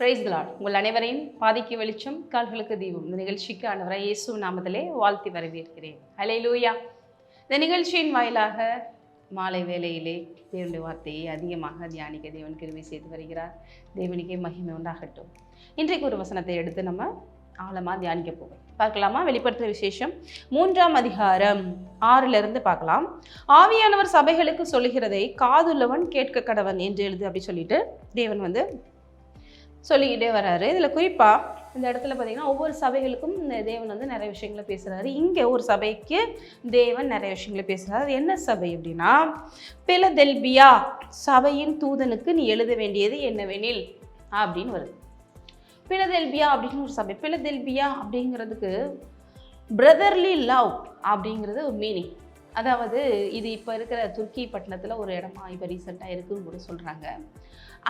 Price உங்கள் அனைவரையும் பாதிக்கு வெளிச்சம் கால்களுக்கு தீபம். இந்த நிகழ்ச்சிக்கு அனைவரை இயேசு நாமத்திலே வாழ்த்தி வரவேற்கிறேன். ஹலே லூயா இந்த நிகழ்ச்சியின் வாயிலாக மாலை வேளையிலே தேவனுடைய வார்த்தையை அதிகமாக தியானிக்க தேவன் கிருமி செய்து வருகிறார். தேவனுக்கே மகிமை உண்டாகட்டும். இன்றைக்கு ஒரு வசனத்தை எடுத்து நம்ம ஆழமாக தியானிக்க போவோம் பார்க்கலாமா? வெளிப்படுத்துகிற விசேஷம் மூன்றாம் அதிகாரம் ஆறிலிருந்து பார்க்கலாம். ஆவியானவர் சபைகளுக்கு சொல்லுகிறதை காதுள்ளவன் கேட்க கடவன் என்று எழுது அப்படி சொல்லிட்டு தேவன் வந்து சொல்லிக்கிட்டே வராரு. இதில் குறிப்பாக இந்த இடத்துல பார்த்தீங்கன்னா ஒவ்வொரு சபைகளுக்கும் இந்த தேவன் வந்து நிறைய விஷயங்களை பேசுகிறாரு இங்கே ஒரு சபைக்கு தேவன் நிறைய விஷயங்களை பேசுகிறாரு அது என்ன சபை அப்படின்னா பிலதெல்பியா சபையின் தூதனுக்கு நீ எழுத வேண்டியது என்னவெனில்? அப்படின்னு வருது. பிலதெல்பியா அப்படின்னு ஒரு சபை. பிலதெல்பியா அப்படிங்கிறதுக்கு பிரதர்லி லவ் அப்படிங்கிறது ஒரு மீனிங் அதாவது இது இப்போ இருக்கிற துர்க்கி பட்டணத்தில் ஒரு இடமா இப்போ ரீசெண்டாக இருக்குன்னு கூட சொல்கிறாங்க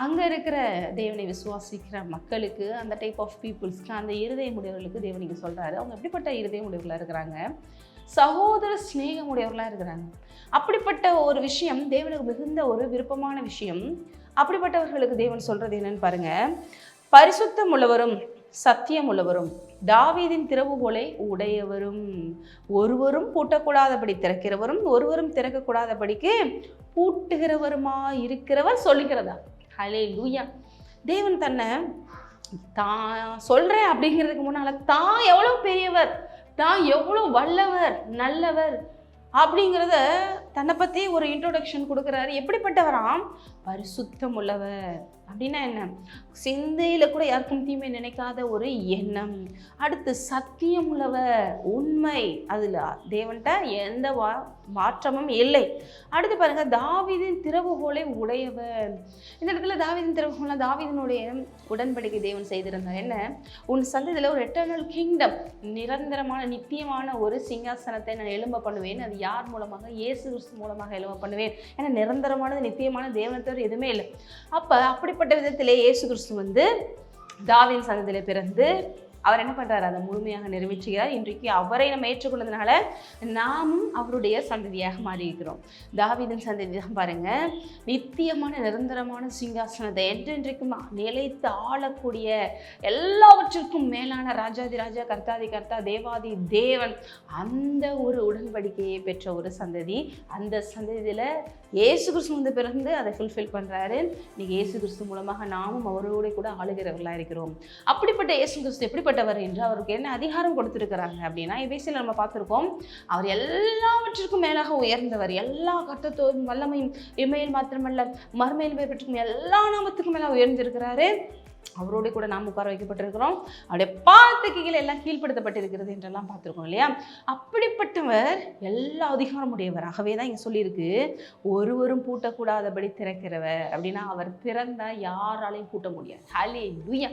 அங்கே இருக்கிற தேவனை விசுவாசிக்கிற மக்களுக்கு அந்த டைப் ஆஃப் பீப்புள்ஸ்க்கு அந்த இருதய முடியவர்களுக்கு தேவனிக்கு சொல்கிறாரு அவங்க எப்படிப்பட்ட இருதய முடிவுகளாக இருக்கிறாங்க? சகோதர சிநேகம் உடையவர்களாக இருக்கிறாங்க. அப்படிப்பட்ட ஒரு விஷயம் தேவனுக்கு மிகுந்த ஒரு விருப்பமான விஷயம் அப்படிப்பட்டவர்களுக்கு தேவன் சொல்கிறது என்னன்னு பாருங்கள் பரிசுத்தம் உள்ளவரும் சத்தியம் உள்ளவரும் தாவீதின் திறவுகோலை உடையவரும் ஒருவரும் பூட்டக்கூடாதபடி திறக்கிறவரும் ஒருவரும் திறக்கக்கூடாதபடிக்கு பூட்டுகிறவருமா இருக்கிறவர் சொல்லுகிறதா? ஹலே லூயா தேவன் தன்னை தான் சொல்கிறேன் அப்படிங்கிறதுக்கு முன்னால் தான் எவ்வளோ பெரியவர் தான் எவ்வளோ வல்லவர் நல்லவர் அப்படிங்கிறத தன்னை பற்றி ஒரு இன்ட்ரோடக்ஷன் கொடுக்குறாரு. எப்படிப்பட்டவராம்? பரிசுத்தம் உள்ளவர் அப்படின்னா என்ன? சிந்தையில் கூட யாருக்கும் தீமை நினைக்காத ஒரு எண்ணம். அடுத்து சத்தியம் உள்ளவர் உண்மை. அதில் தேவன்கிட்ட எந்த வா மாற்றமும் இல்லை. அடுத்து பாருங்கள் தாவிதின் திறவுகோலை உடையவர். இந்த இடத்துல தாவிதின் திறவுகோலாம் தாவிதனுடைய உடன்படிக்கை தேவன் செய்திருந்தார். என்ன? உன் சந்ததியில் ஒரு எட்டர்னல் கிங்டம் நிரந்தரமான நித்தியமான ஒரு சிங்காசனத்தை நான் எழும்ப பண்ணுவேன். அது யார் மூலமாக? இயேசு கிறிஸ்து மூலமாக எழுவ பண்ணுவேன். ஏன்னா நிரந்தரமானது நித்தியமான தேவனை தவிர எதுவுமே இல்லை. அப்போ அப்படிப்பட்ட விதத்திலே இயேசு கிறிஸ்து வந்து தாவின் சங்கத்திலே பிறந்து அவர் என்ன பண்ணுறாரு அதை முழுமையாக நிறைவேற்றுகிறார். இன்றைக்கு அவரை நம்ம ஏற்றுக்கொண்டதுனால நாமும் அவருடைய சந்ததியாக மாறியிருக்கிறோம். தாவிதன் சந்ததி தான் பாருங்க. நித்தியமான நிரந்தரமான சிங்காசனத்தை என்றென்றைக்கும் நிலைத்து ஆளக்கூடிய எல்லாவற்றிற்கும் மேலான ராஜாதி ராஜா கர்த்தாதி கர்த்தா தேவாதி தேவன் அந்த ஒரு உடன்படிக்கையை பெற்ற ஒரு சந்ததி. அந்த சந்ததியில் இயேசு கிறிஸ்து வந்து பிறந்து அதை ஃபுல்ஃபில் பண்ணுறாரு இன்னைக்கு இயேசு கிறிஸ்து மூலமாக நாமும் அவரோட கூட ஆளுகிறவர்களாக இருக்கிறோம். அப்படிப்பட்ட இயேசு கிறிஸ்து எப்படிப்பட்டவர் என்று அவருக்கு என்ன அதிகாரம் கொடுத்துருக்கிறாங்க அப்படின்னா இவேசியில் நம்ம பார்த்துருக்கோம். அவர் எல்லாவற்றிற்கும் மேலாக உயர்ந்தவர். எல்லா கட்டத்தோடும் வல்லமையும் இமையில் மாத்திரமல்ல மறுமையில் பெற்றிருக்கும் எல்லா நாமத்துக்கும் மேலே உயர்ந்திருக்கிறாரு. அவரோடு கூட நாம் உட்கார வைக்கப்பட்டிருக்கிறோம். அவருடைய பாதத்துக்கு கீழே எல்லாம் கீழ்ப்படுத்தப்பட்டிருக்கிறது என்றெல்லாம் பார்த்துருக்கோம் இல்லையா? அப்படிப்பட்டவர் எல்லா அதிகாரம் உடையவராகவே தான் இங்கே சொல்லியிருக்கு. ஒருவரும் பூட்டக்கூடாதபடி திறக்கிறவர் அப்படின்னா அவர் திறந்த யாராலையும் பூட்ட முடியாது. ஹலே லுயா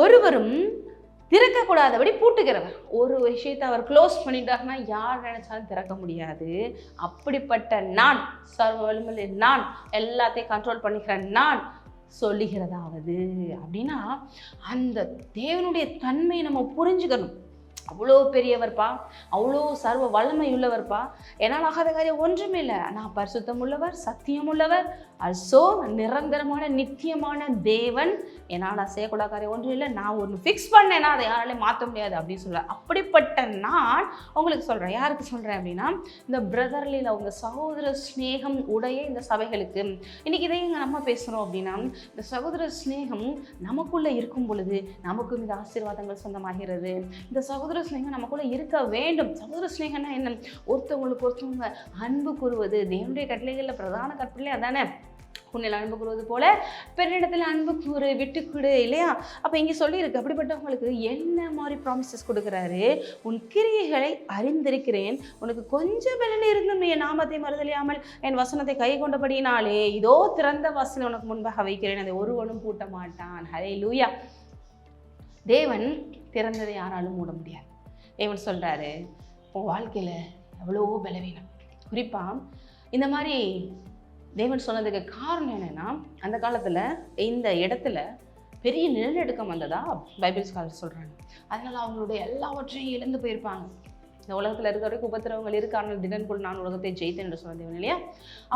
ஒருவரும் திறக்கக்கூடாதபடி பூட்டுகிறவர். ஒரு விஷயத்தை அவர் க்ளோஸ் பண்ணிட்டாருன்னா யார் நினைச்சாலும் திறக்க முடியாது. அப்படிப்பட்ட நான் சர்வ வலிமையுள்ள நான் எல்லாத்தையும் கண்ட்ரோல் பண்ணிக்கிற நான் சொல்லுகிறதாவது அப்படின்னா அந்த தேவனுடைய தன்மையை நம்ம புரிஞ்சுக்கணும். அவ்வளோ பெரியவர்ப்பா? அவ்வளோ சர்வ வல்லமை உள்ளவர்ப்பா என்னால் ஆகாத காரியம் ஒன்றுமே இல்லை. நான் பரிசுத்தம் உள்ளவர் சத்தியம் உள்ளவர் அல்சோ நிரந்தரமான நித்தியமான தேவன். என்னால் செய்யக்கூடாத காரியம் ஒன்றும் இல்லை. நான் ஒன்று ஃபிக்ஸ் பண்ணேன்னா அதை யாராலையும் மாற்ற முடியாது அப்படின்னு சொல்கிறேன் அப்படிப்பட்ட நான் உங்களுக்கு சொல்கிறேன் யாருக்கு சொல்கிறேன் அப்படின்னா இந்த பிரதர்லியில் அவங்க சகோதர ஸ்நேகம் உடைய இந்த சபைகளுக்கு. இன்றைக்கி இதை இங்கே நம்ம பேசுகிறோம் அப்படின்னா இந்த சகோதர ஸ்நேகம் நமக்குள்ளே இருக்கும் பொழுது நமக்கும் இந்த ஆசீர்வாதங்கள் சொந்தமாகிறது. இந்த சகோதர ஸ்நேகம் நமக்குள்ளே இருக்க வேண்டும். சகோதர ஸ்நேகம்னா என்ன? ஒருத்தவங்களுக்கு ஒருத்தவங்க அன்பு கூறுவது. தேவனுடைய கட்டளைகளில் பிரதான கட்டளை அதானே உன்னில் அன்பு கூறுவது போல பெண்ணிடத்தில் அன்பு கூறு விட்டு கொடு இல்லையா? அப்போ இங்கே சொல்லியிருக்கு அப்படிப்பட்டவங்களுக்கு என்ன மாதிரி ப்ராமிசஸ் கொடுக்குறாரு? உன் கிரியைகளை அறிந்திருக்கிறேன். உனக்கு கொஞ்சம் பலன் இருந்தும் என் நாமத்தை மறுதலியாமல். என் வசனத்தை கை கொண்டபடினாலே இதோ திறந்த வாசல் உனக்கு முன்பாக வைக்கிறேன். அதை ஒருவனும் பூட்ட மாட்டான். ஹரே லூயா தேவன் திறந்ததை யாராலும் மூட முடியாது. தேவன் சொல்கிறாரு உன் வாழ்க்கையில் எவ்வளவோ பலவீனம். குறிப்பாக இந்த மாதிரி தேவன் சொன்னதுக்கு காரணம் என்னென்னா அந்த காலத்தில் இந்த இடத்துல பெரிய நிலநடுக்கம் வந்ததா பைபிள் ஸ்காலர் சொல்கிறாங்க அதனால் அவங்களுடைய எல்லாவற்றையும் இழந்து போயிருப்பாங்க. இந்த உலகத்தில் இருக்கிற வரைக்கும் உபத்திரவங்கள் இருக்கு ஆனால் திடன்குள் நான் உலகத்தை ஜெயித்தேன் என்று சொன்ன இல்லையா?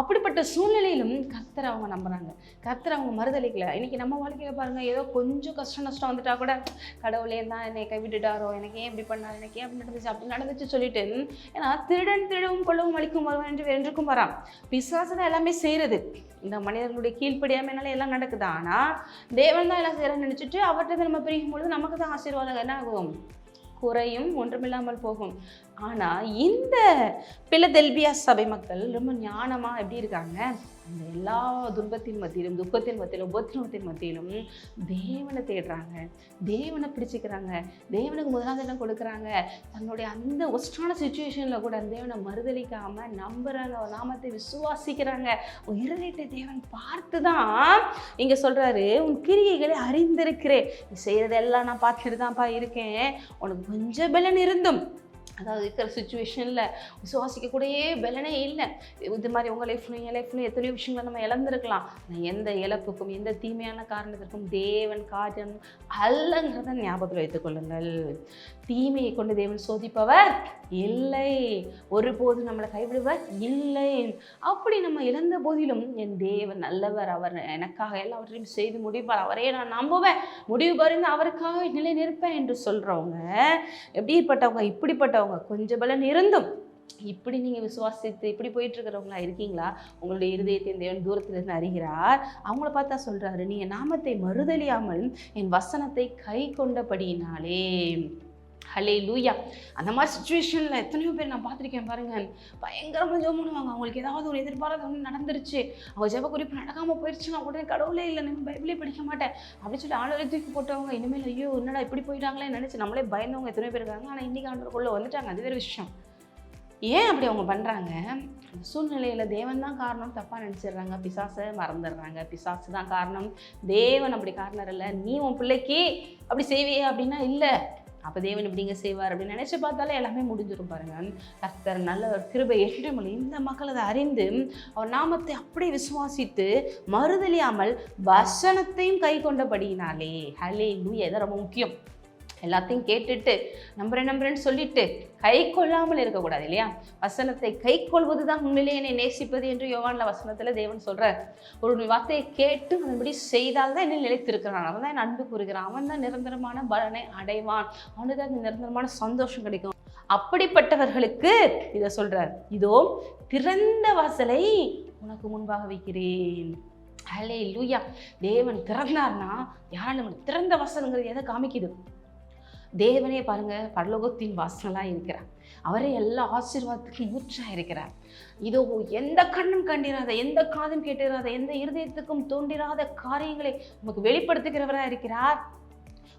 அப்படிப்பட்ட சூழ்நிலையிலும் கத்தர் அவங்க நம்புறாங்க. கத்தர் அவங்க மறுதளிக்கல இன்னைக்கு நம்ம வாழ்க்கையில பாருங்க ஏதோ கொஞ்சம் கஷ்டம் நஷ்டம் வந்துட்டா கூட கடவுளே தான் என்னை கைவிட்டுட்டாரோ எனக்கு ஏன் இப்படி பண்ணாரு எனக்கு ஏன் அப்படி நடந்துச்சு அப்படி நடந்துச்சு சொல்லிட்டு ஏன்னா திருடன் திருடவும் கொள்ளவும் அழிக்கும் வருவான் என்று என்றுக்கும் வரான். பிசாசு தான் எல்லாமே செய்யறது. இந்த மனிதர்களுடைய கீழ்ப்படியாமைனால எல்லாம் நடக்குது? ஆனால் தேவன் தான் எல்லாம் செய்கிறேன்னு நினச்சிட்டு அவர்கிட்ட நம்ம பிரிக்கும் பொழுது நமக்கு தான் ஆசீர்வாதம் என்ன ஆகும் குறையும் ஒன்றுமில்லாமல் போகும். ஆனால் இந்த பிலதெல்பியா சபை மக்கள் ரொம்ப ஞானமாக எப்படி இருக்காங்க? அந்த எல்லா துன்பத்தின் மத்தியிலும் துக்கத்தின் மத்தியிலும் உபத்திரவத்தின் மத்தியிலும் தேவனை தேடுறாங்க. தேவனை பிடிச்சிக்கிறாங்க. தேவனுக்கு முதலாவது கொடுக்குறாங்க. தன்னுடைய அந்த ஒஸ்டான சுச்சுவேஷனில் கூட அந்த தேவனை மறுதளிக்காமல் நம்புகிறாங்க நாமத்தை விசுவாசிக்கிறாங்க. உன் இருதயத்தை தேவன் பார்த்து தான் இங்கே சொல்கிறாரு உன் கிரியைகளை அறிந்திருக்கிறேன். நீ செய்கிறதெல்லாம் நான் பார்த்துட்டு தான்ப்பா இருக்கேன். உனக்கு கொஞ்சம் பலன் இருந்தும் அதாவது இருக்கிற சுச்சுவேஷனில் விசுவாசிக்க கூடயே பலனே இல்லை. இது மாதிரி உங்கள் லைஃப்லையும் என் லைஃப்லையும் எத்தனையோ விஷயங்களை நம்ம இழந்திருக்கலாம். நான் எந்த இழப்புக்கும் எந்த தீமையான காரணத்திற்கும் தேவன் காரியம் அல்லங்கிறத ஞாபகத்தில் வைத்துக்கொள்ளுங்கள் தீமையை கொண்டு தேவன் சோதிப்பவர் இல்லை. ஒருபோதும் நம்மளை கைவிடுவர் இல்லை. அப்படி நம்ம இழந்த போதிலும் என் தேவன் நல்லவர் அவர் எனக்காக எல்லாவற்றையும் செய்து முடிப்பார். அவரே நான் நம்புவேன். முடிவு பறிந்து அவருக்காக நிலை நிற்பேன் என்று சொல்கிறவங்க எப்படிப்பட்டவங்க இப்படிப்பட்டவங்க கொஞ்சம் பலன் இருந்தும் இப்படி நீங்கள் விசுவாசித்து இப்படி போயிட்டு இருக்கிறவங்களா இருக்கீங்களா? உங்களுடைய இருதயத்தின் தேவன் தூரத்திலிருந்து அறிகிறார். அவங்கள பார்த்தா சொல்கிறாரு நீங்கள் நாமத்தை மறுதலியாமல் என் வசனத்தை கை கொண்டபடியினாலே. ஹலே லூயா அந்த மாதிரி சுச்சுவேஷனில் எத்தனையோ பேர் நான் பார்த்துருக்கேன் பாருங்க. பயங்கரமாக ஜெபம் பண்ணுவாங்க. அவங்களுக்கு ஏதாவது ஒரு எதிர்பாராத ஒன்று நடந்துருச்சு. அவங்க ஜெப குறிப்பு நடக்காமல் போயிடுச்சுன்னா உடனே கடவுளே இல்லை நம்ம பைபிளே படிக்க மாட்டேன். அப்படின்னு சொல்லி ஆளரை தூக்கி போட்டவங்க இனிமேல் ஐயோ என்னடா இப்படி போயிட்டாங்களே நினச்சி நம்மளே பயந்தவங்க எத்தனை பேர் இருக்காங்க. ஆனால் இன்றைக்கி ஆண்டவருக்குள்ளே வந்துட்டாங்க. அது வேறு விஷயம். ஏன் அப்படி அவங்க பண்ணுறாங்க அந்த சூழ்நிலையில் தேவன் தான் காரணம். தப்பாக நினச்சிடுறாங்க. பிசாசை மறந்துடுறாங்க. பிசாசு தான் காரணம். தேவன் அப்படி காரணம் இல்லை. நீ உன் பிள்ளைக்கு அப்படி செய்வியே அப்படின்னா இல்லை. அப்போ தேவன் இப்படிங்க செய்வார் அப்படின்னு நினச்சி பார்த்தாலே எல்லாமே முடிஞ்சிடும் பாருங்க. கர்த்தர் நல்ல ஒரு கிருபை என்றும் இந்த மக்கள் அதை அறிந்து அவர் நாமத்தை அப்படியே விசுவாசித்து மறுதலியாமல் வசனத்தையும் கை கொண்டபடியினாலே. ஹலே லூயா இதான் ரொம்ப முக்கியம். எல்லாத்தையும் கேட்டுட்டு நம்புறேன் நம்புறேன்னு சொல்லிட்டு கை கொள்ளாமல் இருக்கக்கூடாது இல்லையா? வசனத்தை கை கொள்வது தான் உண்மையிலே என்னை நேசிப்பது என்று யோவான்ல வசனத்தில் தேவன் சொல்கிறார் ஒரு வார்த்தையை கேட்டு அதன்படி செய்தால் தான் என்னை நிலைத்திருக்கிறான். அவன் தான் என் அன்பு கூறுகிறான். அவன் தான் நிரந்தரமான பலனை அடைவான். அவனுக்கு தான் அந்த நிரந்தரமான சந்தோஷம் கிடைக்கும். அப்படிப்பட்டவர்களுக்கு இதை சொல்கிறார் இதோ திறந்த வாசலை உனக்கு முன்பாக வைக்கிறேன். ஹலே லூயா தேவன் திறந்தார்னா யாராலும் திறந்த வாசல்ங்கிறது எதை காமிக்குது? தேவனே பாருங்கள் பரலோகத்தின் வாசலாக இருக்கிறார். அவரே எல்லா ஆசீர்வாதத்துக்கும் ஊற்றாக இருக்கிறார். இதோ எந்த கண்ணும் கண்டிராத எந்த காதும் கேட்டிராத எந்த இருதயத்துக்கும் தோன்றிராத காரியங்களை நமக்கு வெளிப்படுத்துகிறவராக இருக்கிறார்.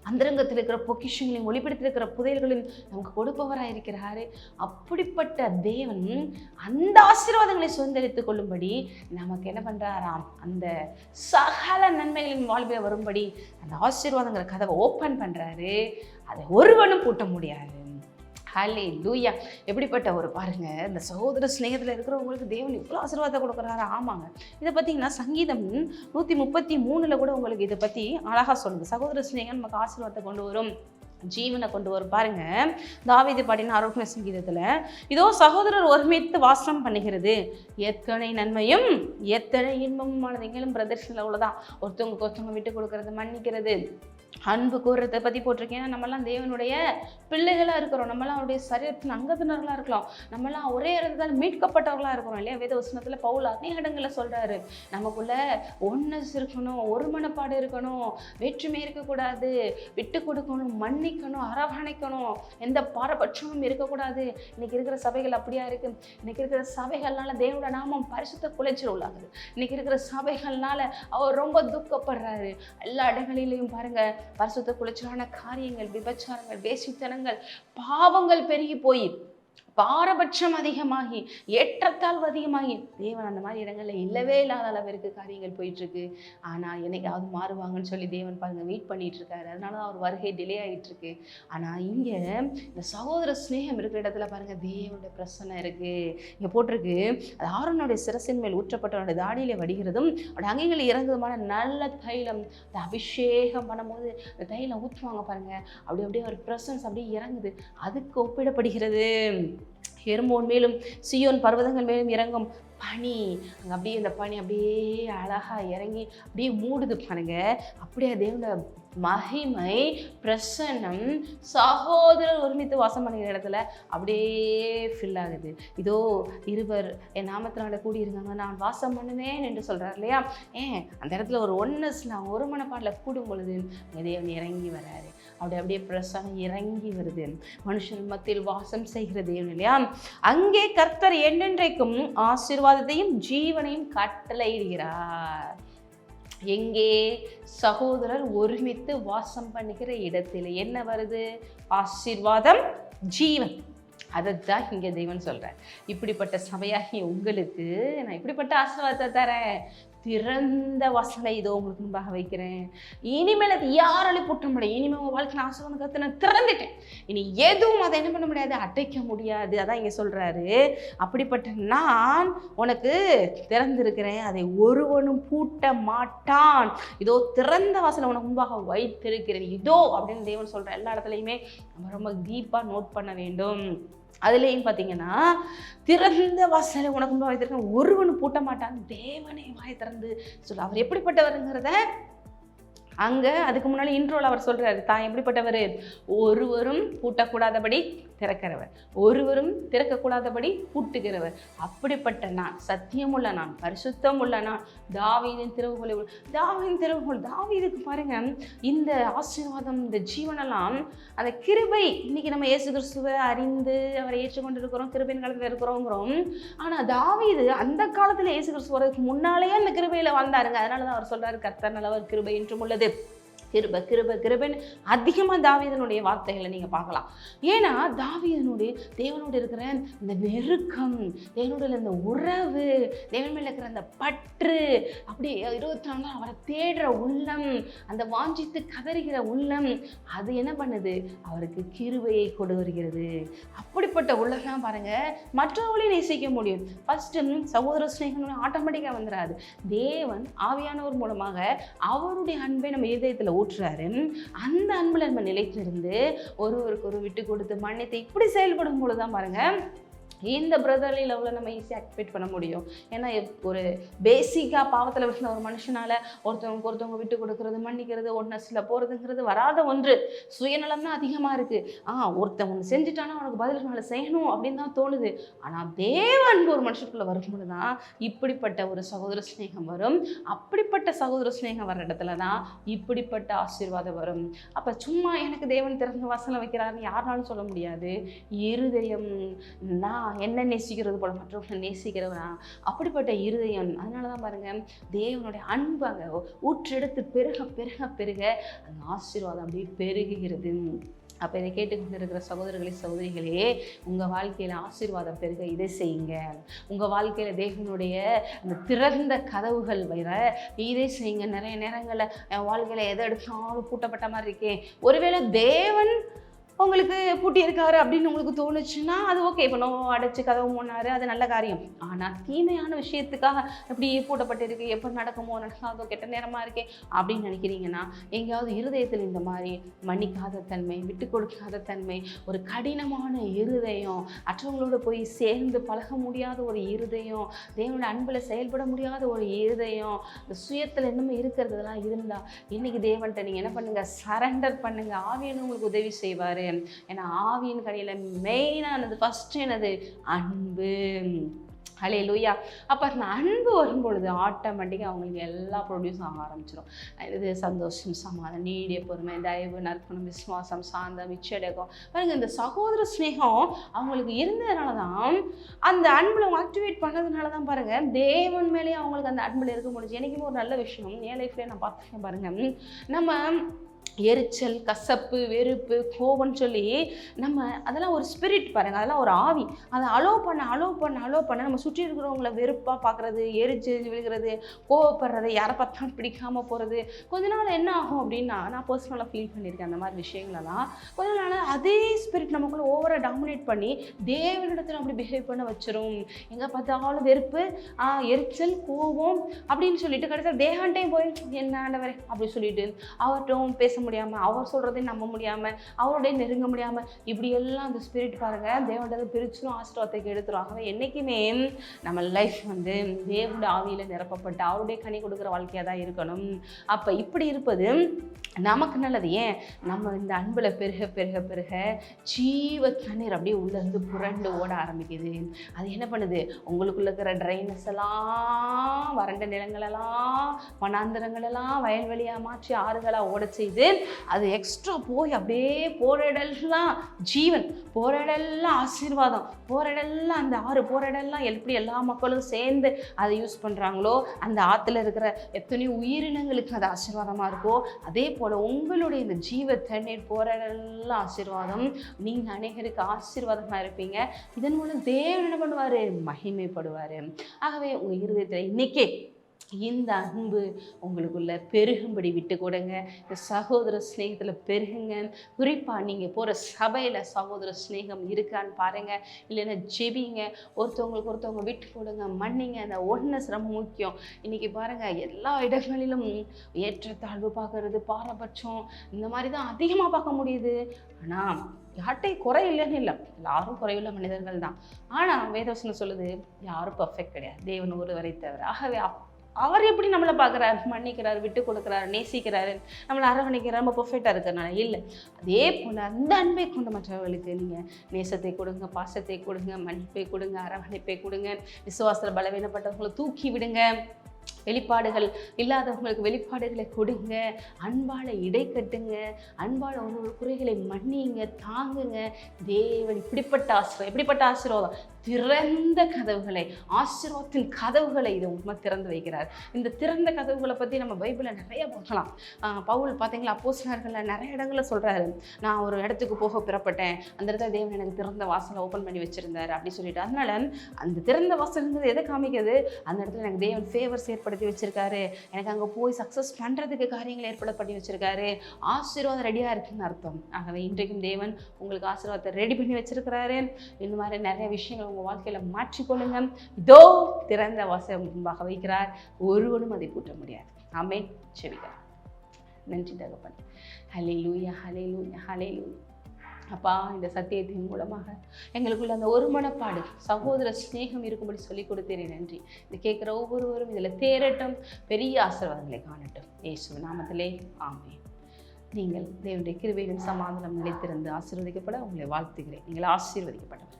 அந்தரங்கத்தில் இருக்கிற பொக்கிஷங்களையும் ஒளிப்படுத்திருக்கிற புதையல்களையும் நமக்கு கொடுப்பவராக இருக்கிறாரு. அப்படிப்பட்ட தேவன் அந்த ஆசீர்வாதங்களை சுதந்திரித்துக் கொள்ளும்படி நமக்கு என்ன பண்ணுறாராம் அந்த சகல நன்மைகளின் வாழ்வில் வரும்படி அந்த ஆசீர்வாதங்கிற கதவை ஓப்பன் பண்ணுறாரு அதை ஒருவனும் பூட்ட முடியாது. ஹலே லூயா எப்படிப்பட்ட ஒரு பாருங்க இந்த சகோதர ஸ்நேகத்தில் இருக்கிறவங்களுக்கு தேவன் இவ்வளோ ஆசீர்வாதம் கொடுக்குறாரு. ஆமாங்க. இதை பார்த்தீங்கன்னா சங்கீதம் நூற்றி முப்பத்தி மூணில் கூட உங்களுக்கு இதை பற்றி அழகாக சொல்லுது. சகோதர ஸ்நேகம் நமக்கு ஆசீர்வாதத்தை கொண்டு வரும் ஜீவனை கொண்டு வரும். பாருங்க தாவிதி பாடின ஆரோக்கிய சங்கீதத்தில் இதோ சகோதரர் ஒருமித்து வாசனம் பண்ணுகிறது. எத்தனை நன்மையும் எத்தனை இன்பமுமானது எங்களும் பிரதர்ஷனில் உள்ளதான் ஒருத்தவங்களுக்கு ஒருத்தவங்க விட்டு கொடுக்கறது மன்னிக்கிறது. அன்பு கூறுறதை பற்றி போட்டிருக்கேன். நம்மலாம் தேவனுடைய பிள்ளைகளாக இருக்கிறோம். நம்மளாம் அவருடைய சரீரத்தின் அங்கத்தினர்களாக இருக்கலாம். நம்மலாம் ஒரே இடத்துல மீட்கப்பட்டவர்களாக இருக்கிறோம் இல்லையா? வேத வசனத்தில் பவுல் அதே இடங்களில் சொல்கிறாரு நமக்குள்ள ஒன்னஸ் இருக்கணும் ஒரு மனப்பாடு இருக்கணும் வேற்றுமை இருக்கக்கூடாது விட்டு கொடுக்கணும் மன்னிக்கணும் அரவணைக்கணும் எந்த பாரபட்சமும் இருக்கக்கூடாது. இன்னைக்கு இருக்கிற சபைகள் அப்படியா இருக்கு? இன்னைக்கு இருக்கிற சபைகள்னால தேவனோட நாமம் பரிசுத்த குலைச்சல் உள்ளாகுது. இன்னைக்கு இருக்கிற சபைகள்னால அவர் ரொம்ப துக்கப்படுறாரு. எல்லா இடங்களிலையும் பாருங்கள் பரிசுத்த குளிச்சலான காரியங்கள் விபச்சாரங்கள் வேசித்தனங்கள் பாவங்கள் பெருகி போய் பாரபட்சம் அதிகமாகி ஏற்றத்தாழ்வு அதிகமாகி தேவன் அந்த மாதிரி இடங்கள்ல இல்லவே இல்லாத அளவிற்கு காரியங்கள் போயிட்டு இருக்கு ஆனா என்னைக்காவது மாறுவாங்கன்னு சொல்லி தேவன் பாருங்க வெயிட் பண்ணிட்டு இருக்காரு அதனால தான் அவர் வருகை டிலே ஆயிட்டு இருக்கு ஆனா இங்க இந்த சகோதர சிநேகம் இருக்கிற இடத்துல பாருங்க தேவனுடைய பிரசனை இருக்கு. இங்க போட்டிருக்கு அது ஆரோனுடைய சிரசின் மேல் ஊற்றப்பட்டவனுடைய தாடியில வடிகிறதும் அவருடைய அங்கைகள் இறங்குதுமான நல்ல தைலம் அந்த அபிஷேகம் பண்ணும்போது அந்த தைலம் ஊற்றுவாங்க பாருங்க. அப்படி அப்படியே ஒரு பிரசன்ஸ் அப்படியே இறங்குது. அதுக்கு ஒப்பிடப்படுகிறது. ஹெர்மோன் மேலும் சியோன் பர்வதங்கள் மேலும் இறங்கும். பனி அங்கே அப்படியே இந்த பனி அப்படியே அழகா இறங்கி அப்படியே மூடுது பாருங்க. அப்படியே தேவனோட மகிமை பிரசன்னம் சகோதரர் ஒருமித்து வாசம் பண்ணுகிற இடத்துல அப்படியே ஃபில் ஆகுது. இதோ இருவர் என் நாமத்தினால கூடி இருக்காங்க நான் வாசம் பண்ணுவேன் என்று சொல்கிறார் இல்லையா? ஏன்? அந்த இடத்துல ஒரு ஒன்னஸ்ல ஒரு மனப்பாட்டில் கூடும் பொழுது தேவன் இறங்கி வராரு. அப்படி அப்படியே பிரசனம் இறங்கி வருது. மனுஷன் மத்தியில் வாசம் செய்கிற தேவன் இல்லையா? அங்கே கர்த்தர் என்னென்றைக்கும் ஆசீர்வாதத்தையும் ஜீவனையும் கட்டளையிடுகிறார். எங்கே சகோதரர் ஒருமித்து வாசம் பண்ணுகிற இடத்தில் என்ன வருது? ஆசீர்வாதம் ஜீவன். அதைத்தான் இங்கே தெய்வன் சொல்கிறேன் இப்படிப்பட்ட சபையாகி உங்களுக்கு நான் இப்படிப்பட்ட ஆசீர்வாதத்தை தரேன். திறந்த வாசலை இதோ உங்களுக்கு முன்பாக வைக்கிறேன். இனிமேல் அது யாராலையும் பூட்ட முடியாது இனிமேல் உங்கள் வாழ்க்கை வந்து கற்று நான் திறந்துட்டேன். இனி எதுவும் அதை என்ன பண்ண முடியாது அடைக்க முடியாது. அதான் இங்கே சொல்கிறாரு அப்படிப்பட்ட நான் உனக்கு திறந்திருக்கிறேன். அதை ஒருவனும் பூட்ட மாட்டான். இதோ திறந்த வாசலை உனக்கு முன்பாக வைத்திருக்கிறேன். இதோ அப்படின்னு தேவன் சொல்கிறேன் எல்லா இடத்துலையுமே நம்ம ரொம்ப டீப்பாக நோட் பண்ண வேண்டும். அதுலேயும் பார்த்தீங்கன்னா திறந்த வாசலை உனக்கு வாய் வைத்திருக்கேன் ஒருவனு பூட்ட மாட்டான். தேவனே வாய் திறந்து சொல்ல. அவர் எப்படிப்பட்டவருங்கிறத அங்கே அதுக்கு முன்னாடி இன்ட்ரோவில் அவர் சொல்கிறாரு தான் எப்படிப்பட்டவர்? ஒருவரும் பூட்டக்கூடாதபடி திறக்கிறவர். ஒருவரும் திறக்கக்கூடாதபடி பூட்டுகிறவர் அப்படிப்பட்ட நான் சத்தியமுள்ள நான் பரிசுத்தம் உள்ள நான் தாவீதின் திறவுகோலை தாவீதின் திறவுகோல் தாவீதுக்கு பாருங்க. இந்த ஆசீர்வாதம் இந்த ஜீவனெல்லாம் அந்த கிருபை இன்னைக்கு நம்ம இயேசு கிறிஸ்துவை அறிந்து அவரை ஏற்றுக்கொண்டு இருக்கிறோம் கிருபையின் காலத்தில் இருக்கிறோங்கிறோம். ஆனால் தாவீது அந்த காலத்தில் இயேசு கிறிஸ்து வரதுக்கு முன்னாலேயே அந்த கிருபையில் வந்தாருங்க அதனால தான் அவர் சொல்றாரு கர்த்தர் நல்லவர் கிருபை என்றும் உள்ளது. கிருப கிருப கிருபன்னு அதிகமாக தாவீதனுடைய வார்த்தைகளை நீங்கள் பார்க்கலாம். ஏன்னா தாவீதனுடைய தேவனோடு இருக்கிற இந்த நெருக்கம் தேவனோட இந்த உறவு தேவன் மேலே இருக்கிற அந்த பற்று அப்படி இருபத்தி நாலு அவரை தேடுற உள்ளம் அந்த வாஞ்சித்து கதறுகிற உள்ளம் அது என்ன பண்ணுது? அவருக்கு கிருவையை கொண்டு வருகிறது. அப்படிப்பட்ட உள்ளம் பாருங்க மற்றவர்களையும் நேசிக்க முடியும். ஃபஸ்ட்டு சகோதர ஸ்நேகம் ஆட்டோமேட்டிக்காக வந்துடாது தேவன் ஆவியானவர் மூலமாக அவருடைய அன்பை நம்ம இதயத்தில் ஊற்றுறாரு அந்த அன்பில் நம்ம நிலைத்திருந்து ஒருவருக்கு ஒரு விட்டு கொடுத்து மன்னித்து இப்படி செயல்படும் பொழுது தான் பாருங்க இந்த பிரதர்லி லவ்வில் நம்ம ஈஸியாக ஆக்டிவேட் பண்ண முடியும். ஏன்னா ஒரு பேசிக்காக பாவத்தில் விழுந்த ஒரு மனுஷனால் ஒருத்தவங்க ஒருத்தவங்க விட்டு கொடுக்கறது மன்னிக்கிறது ஒன்னஸில் போகிறதுங்கிறது வராத ஒன்று. சுயநலம் தான் அதிகமாக இருக்குது ஆ ஒருத்தன் ஒன்று செஞ்சுட்டானா அவனுக்கு பதில் நாளை செய்யணும் அப்படின்னு தான் தோணுது. ஆனால் தேவ அன்பு ஒரு மனுஷனுக்குள்ள வரும்பொழுது தான் இப்படிப்பட்ட ஒரு சகோதர சிநேகம் வரும். அப்படிப்பட்ட சகோதர சிநேகம் வர்ற இடத்துல தான் இப்படிப்பட்ட ஆசீர்வாதம் வரும். அப்போ சும்மா எனக்கு தேவன் திறந்து வாசனை வைக்கிறாருன்னு யாருனாலும் சொல்ல முடியாது. இருதயம் நான் என்ன நேசிக்கிறது போல மற்றவங்களை நேசிக்கிறவனா அப்படிப்பட்ட இருதயம். அதனால தான் பாருங்க தேவனுடைய அன்பாக ஊற்றெடுத்து பெருக பெருக பெருக அந்த ஆசீர்வாதம் அப்படியே பெருகுகிறது. அப்போ இதை கேட்டுக்கிட்டு இருக்கிற சகோதரர்களே சகோதரிகளே உங்கள் வாழ்க்கையில் ஆசீர்வாதம் பெருக இதை செய்யுங்க. உங்கள் வாழ்க்கையில் தேவனுடைய அந்த திறந்த கதவுகள் வைர இதை செய்யுங்க. நிறைய நேரங்களில் என் வாழ்க்கையில் எதை எடுத்தாலும் பூட்டப்பட்ட மாதிரி இருக்கேன் ஒருவேளை தேவன் உங்களுக்கு பூட்டி இருக்காரு அப்படின்னு உங்களுக்கு தோணுச்சுன்னா அது ஓகே இப்போ நோ அடைச்சு கதவு மூணாரு அது நல்ல காரியம். ஆனால் தீமையான விஷயத்துக்காக இப்படி பூட்டப்பட்டிருக்கு எப்போ நடக்குமோ நடக்காதோ கெட்ட நேரமாக இருக்கே அப்படின்னு நினைக்கிறீங்கன்னா எங்கேயாவது இருதயத்தில் இந்த மாதிரி மன்னிக்காத தன்மை விட்டு கொடுக்காத தன்மை ஒரு கடினமான இருதயம் மற்றவங்களோட போய் சேர்ந்து பழக முடியாத ஒரு இருதயம் தேவனோட அன்பில் செயல்பட முடியாத ஒரு இருதயம் இந்த சுயத்தில் இன்னமும் இருக்கிறதெல்லாம் இருந்தால் இன்றைக்கி தேவன்கிட்ட நீங்கள் என்ன பண்ணுங்கள் சரண்டர் பண்ணுங்கள் ஆவியான உங்களுக்கு உதவி செய்வார். ஏன்னா ஆவியின் கடையில் மெயினானது ஃபஸ்ட்டு என்னது? அன்பு. ஹலே லூயா அப்போ அந்த அன்பு வரும்பொழுது ஆட்டோமேட்டிக்காக அவங்களுக்கு எல்லா ப்ரொடியூஸ் ஆக ஆரம்பிச்சிடும் இது சந்தோஷம் சமாதானம் நீடிய பொறுமை தயவு நற்குணம் விஸ்வாசம் சாந்தம் விச்சடகம் பாருங்க இந்த சகோதர ஸ்நேகம் அவங்களுக்கு இருந்ததுனால தான் அந்த அன்பில் அவங்க ஆக்டிவேட் பண்ணதுனால தான் பாருங்கள் தேவன் மேலேயே அவங்களுக்கு அந்த அன்பில் இருக்க முடிஞ்சு எனக்குமே ஒரு நல்ல விஷயம் என் லைஃப்லேயே நான் பார்த்துருக்கேன் பாருங்கள் நம்ம எரிச்சல் கசப்பு வெறுப்பு கோபம்னு சொல்லி நம்ம அதெல்லாம் ஒரு ஸ்பிரிட் பாருங்கள் அதெல்லாம் ஒரு ஆவி. அதை அலோவ் பண்ண அலோவ் பண்ண அலோவ் பண்ண நம்ம சுற்றி இருக்கிறவங்கள வெறுப்பாக பார்க்குறது எரிச்சு விழுகிறது கோவப்படுறது யாரை பார்த்தாலும் பிடிக்காமல் போகிறது கொஞ்ச நாள் என்ன ஆகும் அப்படின்னா நான் பர்சனலாக ஃபீல் பண்ணியிருக்கேன் அந்த மாதிரி விஷயங்களெல்லாம். கொஞ்ச நாள் அதே ஸ்பிரிட் நமக்குள்ள ஓவராக டாமினேட் பண்ணி தேவனிடத்தில் அப்படி பிஹேவ் பண்ண வச்சிரும். எங்கே பார்த்தாலும் வெறுப்பு எரிச்சல் கோவம் அப்படின்னு சொல்லிட்டு கடைசியில் தேகாண்டையும் போய் என்ன ஆண்டவர்? அப்படி சொல்லிட்டு அவர்கிட்டும் பேச முடியாமல் அவர் சொல்கிறதையும் நம்ப முடியாமல் அவரோடய நெருங்க முடியாமல் இப்படியெல்லாம் அந்த ஸ்பிரிட் பாருங்கள் தேவன்கிட்ட பிரிச்சும் ஆசீர்வாதத்துக்கு எடுத்துரும். ஆகவே என்றைக்குமே நம்ம லைஃப் வந்து தேவனுடைய ஆவியில் நிரப்பப்பட்டு அவருடைய கனி கொடுக்குற வாழ்க்கையாக தான் இருக்கணும். அப்போ இப்படி இருப்பது நமக்கு நல்லது. ஏன்? நம்ம இந்த அன்பில் பெருக பெருக பெருக ஜீவ தண்ணீர் அப்படியே உள்ளேருந்து புரண்டு ஓட ஆரம்பிக்குது. அது என்ன பண்ணுது? உங்களுக்குள்ள இருக்கிற ட்ரைனஸ் எல்லாம் வறண்ட நிலங்களெல்லாம் வனாந்திரங்களெல்லாம் வயல்வெளியாக மாற்றி ஆறுகளாக ஓட செய்து அது எக்ஸ்ட்ரா போய் அப்படியே போகிற இடம்லாம் ஜீவன். போகிற இடம்லாம் ஆசீர்வாதம். போகிற இடம்லாம் அந்த ஆறு போகிற இடம்லாம் எப்படி எல்லா மக்களும் சேர்ந்து அதை யூஸ் பண்ணுறாங்களோ அந்த ஆற்றுல இருக்கிற எத்தனையோ உயிரினங்களுக்கு அது ஆசீர்வாதமாக இருக்கோ அதே போல் உங்களுடைய இந்த ஜீவ தண்ணீர் போகிற இடம்லாம் ஆசீர்வாதம். நீங்கள் அநேகருக்கு ஆசீர்வாதமாக இருப்பீங்க. இதன் மூலம் தேவன் என்ன பண்ணுவார்? மகிமைப்படுவார். ஆகவே உங்கள் இருதயத்தில் இன்னைக்கே இந்த அன்பு உங்களுக்குள்ள பெருகும்படி விட்டு கொடுங்க இந்த சகோதர ஸ்நேகத்தில் பெருகுங்க குறிப்பாக நீங்கள் போகிற சபையில் சகோதர ஸ்நேகம் இருக்கான்னு பாருங்கள் இல்லைன்னா ஜெபிங்க. ஒருத்தவங்களுக்கு ஒருத்தவங்க விட்டு கொடுங்க மன்னிங்க. அந்த ஒன்னஸ் ரொம்ப முக்கியம். இன்றைக்கி பாருங்கள் எல்லா இடங்களிலும் ஏற்றத்தாழ்வு பார்க்கறது பாரபட்சம் இந்த மாதிரி தான் அதிகமாக பார்க்க முடியுது. ஆனால் யார்கிட்டை குறை இல்லைன்னு இல்லை. எல்லாரும் குறையுள்ள மனிதர்கள் தான். ஆனால் வேதவசனம் சொல்லுது யாரும் பர்ஃபெக்ட் கிடையாது. தேவன் ஒருவரை தவிர. ஆகவே அப் அவர் எப்படி நம்மளை பார்க்குறாரு? மன்னிக்கிறாரு விட்டு கொடுக்குறாரு நேசிக்கிறாரு. நம்மளை அரவணைக்கிறார். நம்ம பர்ஃபெக்டாக இருக்கிறனால. இல்லை. அதே போல் அந்த அன்பை கொண்ட மற்றவர்களுக்கு நீங்கள் நேசத்தை கொடுங்க பாசத்தை கொடுங்க மன்னிப்பை கொடுங்க அரவணைப்பை கொடுங்க விசுவாசத்தில் பலவீனப்பட்டவங்களை தூக்கி விடுங்க. வெளிப்பாடுகள் இல்லாதவங்களுக்கு வெளிப்பாடுகளை கொடுங்க. அன்பால் இடை கட்டுங்க. அன்பால் ஒரு குறைகளை மன்னிங்க தாங்குங்க. தேவன் இப்படிப்பட்ட ஆசீர்வாதம் இப்படிப்பட்ட ஆசீர்வாதம். திறந்த கதவுகளை ஆசீர்வாதத்தின் கதவுகளை இது உண்மை திறந்து வைக்கிறார். இந்த திறந்த கதவுகளை பற்றி நம்ம பைபிளில் நிறைய பார்க்கலாம். பவுல் பார்த்தீங்களா அப்போஸ்தலர்களில் நிறைய இடங்களில் சொல்கிறாரு நான் ஒரு இடத்துக்கு போக பிறப்பட்டேன். அந்த இடத்துல தேவன் எனக்கு திறந்த வாசலை ஓப்பன் பண்ணி வச்சுருந்தார் அப்படின்னு சொல்லிட்டு. அதனால அந்த திறந்த வாசல்ங்கிறது எதை காமிக்குது? அந்த இடத்துல எனக்கு தேவன் ஃபேவர்ஸ் ஏற்படுத்தி வச்சுருக்காரு. எனக்கு அங்கே போய் சக்ஸஸ் பண்ணுறதுக்கு காரியங்களை பண்ணி வச்சுருக்காரு. ஆசீர்வாதம் ரெடியாக இருக்குன்னு அர்த்தம். ஆகவே இன்றைக்கும் தேவன் உங்களுக்கு ஆசீர்வாதத்தை ரெடி பண்ணி வச்சிருக்கிறாரு. இந்த மாதிரி நிறைய விஷயங்கள் உங்கள் வாழ்க்கையில் மாற்றிக்கொள்ளுங்க. இதோ திறந்த வாசல் முன்பாக வைக்கிறார். ஒருவனும் அதை பூட்ட முடியாது. ஆமே செவிக்கிறார் நன்றி தகப்பன். ஹலே லூயா ஹலே லூயா ஹலே லூயா அப்பா இந்த சத்தியத்தின் மூலமாக எங்களுக்குள்ள அந்த ஒரு மனப்பாடு சகோதர சிநேகம் இருக்கும்படி சொல்லி கொடுத்தேன் நன்றி. இது கேட்குற ஒவ்வொருவரும் இதில் தேரட்டும் பெரிய ஆசீர்வாதங்களை காணட்டும். ஏசு நாமத்திலே ஆமே நீங்கள் தேவனுடைய கிருபையின் சமாதானம் நிலைத்திருந்து ஆசீர்வதிக்கப்பட உங்களை வாழ்த்துகிறேன். நீங்கள் ஆசீர்வதிக்கப்பட்டவர்.